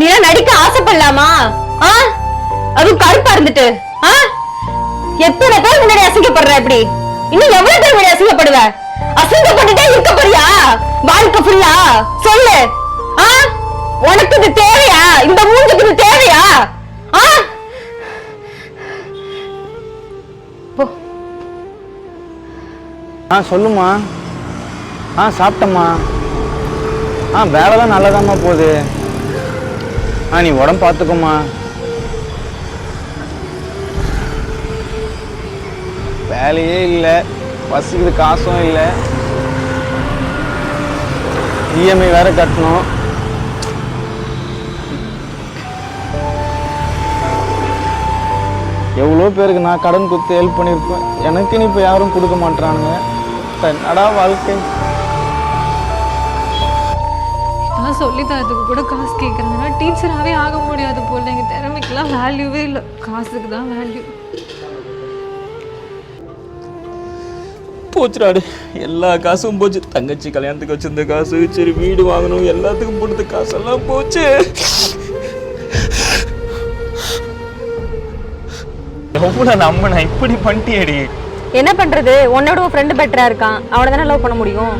நீ எல்லாம் நடிக்க ஆசைப்படலாமா? ஆ? அதுவும் கருப்பா இருந்துட்டு. ஆ? எத்தனை பேர் முன்னாடி அசிங்கப்படுற இப்படி? இன்னும் எவ்வளவு பேர் முன்னாடி அசிங்கப்படுவ? அசிங்கப்பட்டுட்டே இருக்க போறியா? வாழ்க்கை ஃபுல்லா சொல்லு. ஆ? உனக்கு இது தேவையா? இந்த மூஞ்சுக்கு இது தேவையா? ஆ? ஆ சொல்லுமா ஆ சாப்பிட்டம்மா. ஆ வேலைலாம் நல்லதாம்மா போகுது. ஆ நீ உடம்பு பார்த்துக்கோமா வேலையே இல்லை. பசிக்குது காசும் இல்லை. இஎம்ஐ வேற கட்டணும். எவ்வளோ பேருக்கு நான் கடன் கொடுத்து ஹெல்ப் பண்ணியிருப்பேன். எனக்குன்னு இப்போ யாரும் கொடுக்க மாட்றானுங்க. என்னடா வாழ்க்கை? நான் சொல்லி தரதுக்கு கூட காசு கேட்குறாங்கன்னா டீச்சராகவே ஆக முடியாது போல. எங்கள் திறமைக்கெல்லாம் வேல்யூவே இல்லை. காசுக்கு தான் வேல்யூ போச்சுடாடு எல்லா காசும் போச்சு. தங்கச்சி கல்யாணத்துக்கு வச்சிருந்த காசு சரி வீடு வாங்கணும் எல்லாத்துக்கும் போடுறது காசெல்லாம் போச்சு. எவ்வளோ நம்பின இப்படி பண்ணிட்டியடி? என்ன பண்றது? உன்னோட உன் ஃப்ரெண்டு பெட்டரா இருக்கான். அவனை தானே லவ் பண்ண முடியும்?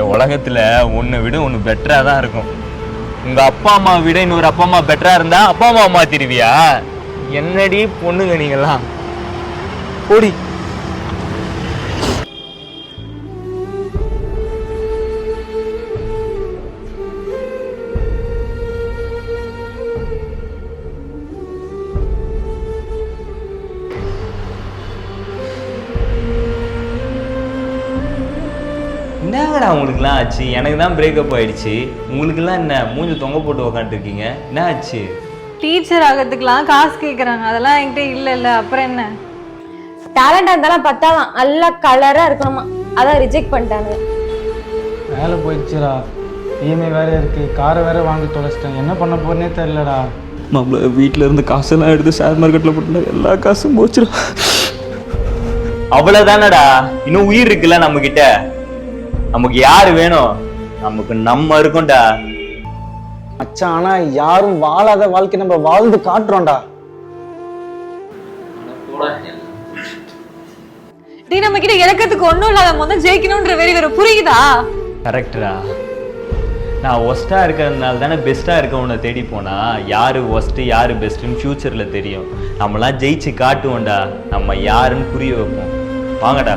இந்த உலகத்துல ஒன்றை விட ஒன்று பெட்டராக தான் இருக்கும். உங்கள் அப்பா அம்மா விட இன்னொரு அப்பா அம்மா பெட்டரா இருந்தா அப்பா அம்மா மாற்றிடுவியா என்னடி பொண்ணுங்க நீங்களாம் போடி. என்னங்கடா உங்களுக்குலாம் ஆச்சு? எனக்கு தான் பிரேக்கப் ஆயிடுச்சு. உங்களுக்குலாம் என்ன மூஞ்சி தொங்க போட்டு உக்காந்துருக்கீங்க? என்ன ஆச்சு? டீச்சர் ஆகிறதுக்கெலாம் காசு கேட்குறாங்க அதெல்லாம் என்கிட்ட இல்லை இல்லை. அப்புறம் என்ன? டேலண்டா இருந்தாலும் பத்தாதான். நல்லா கலரா இருக்கணுமா? அதான் ரிஜெக்ட் பண்ணிட்டாங்க வேலை போயிடுச்சுடா. இஎம்ஐ வேற இருக்கு. காரை வேற வாங்கி தொலைச்சிட்டேன். என்ன பண்ண போறேனே தெரிலடா நம்மள வீட்டில் இருந்து காசெல்லாம் எடுத்து ஷேர் மார்க்கெட்டில் போட்டு எல்லா காசும் போச்சுடா. அவ்வளோதானடா இன்னும் உயிர் இருக்குல்ல நம்ம கிட்ட நமக்கு யாரு வேணும்? நமக்கு நம்ம இருக்கோம்டா. மச்சான் ஆனா யாரும் வாழாத வாழ்க்கை நம்ம வாழ்ந்து காட்டுறோம்டா. டீ நம்ம கிட்ட இறக்கிறதுக்கு ஒன்றும் இல்லாத முதல் ஜெயிக்கணுன்ற வெறி வேற புரியுதா? கரெக்டா நான் ஒஸ்ட்டாக இருக்கிறதுனால தானே பெஸ்ட்டாக இருக்கவனை தேடி போனா யாரு ஒஸ்ட்டு யாரு பெஸ்ட்டுன்னு ஃப்யூச்சரில் தெரியும். நம்மலாம் ஜெயிச்சு காட்டுவோம்டா. நம்ம யாருன்னு புரிய வைப்போம். வாங்கடா.